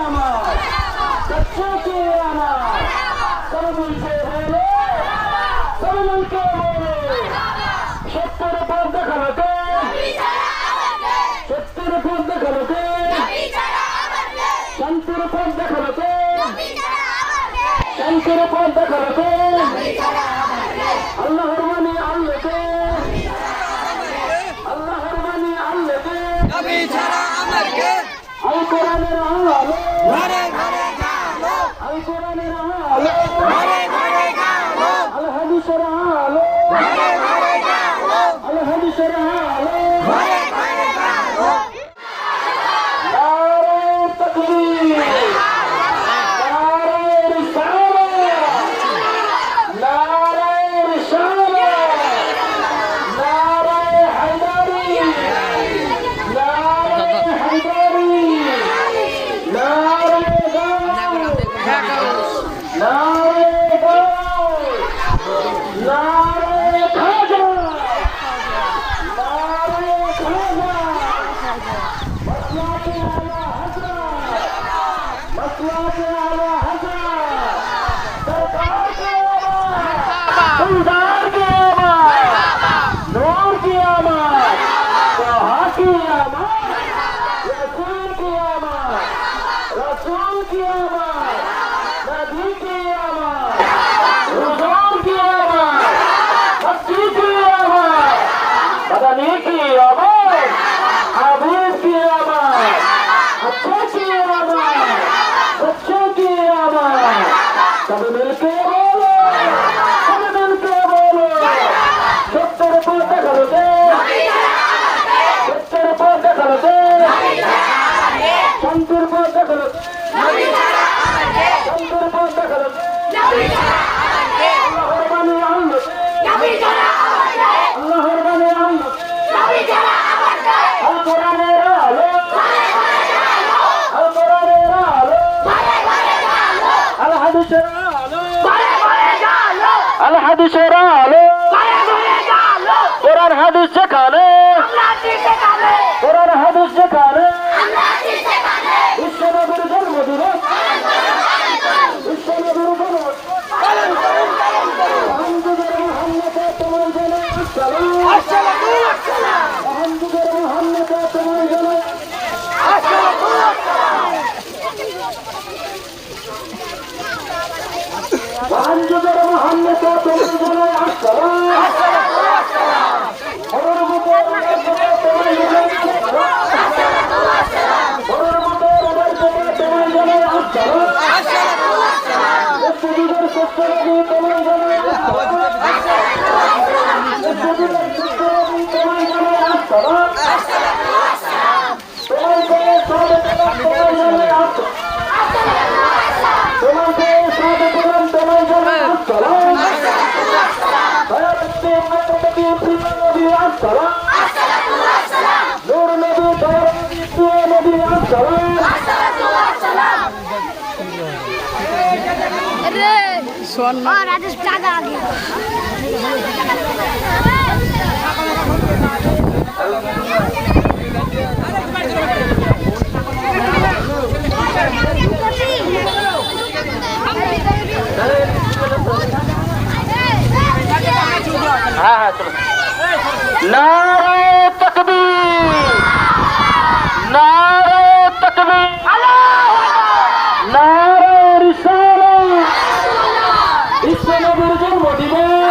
আমার সবচেয়ে আমার তরমুলকে বলে তরমুলকে বলে সত্যের পথ দেখালো কে সত্যের পথ দেখালো কে শান্তির পথ দেখালো কে শান্তির পথ দেখালো কে আল্লাহ Let it out. Come on! হাদিসের আলো। কোরআন হাদিস যেখানে। কোরআন হাদিস যেখানে। আচ্ছা। হাঞ্জুদের মোহাম্মদ তোমার জন্য আসসালাম। রাজেশ টাকা আগে Thank you. হ্যাঁ হ্যাঁ চলো। নারে তকবীর। নারে তকবীর। নারে রিসালাত। বিশ্বনবীর জন্ম দিবস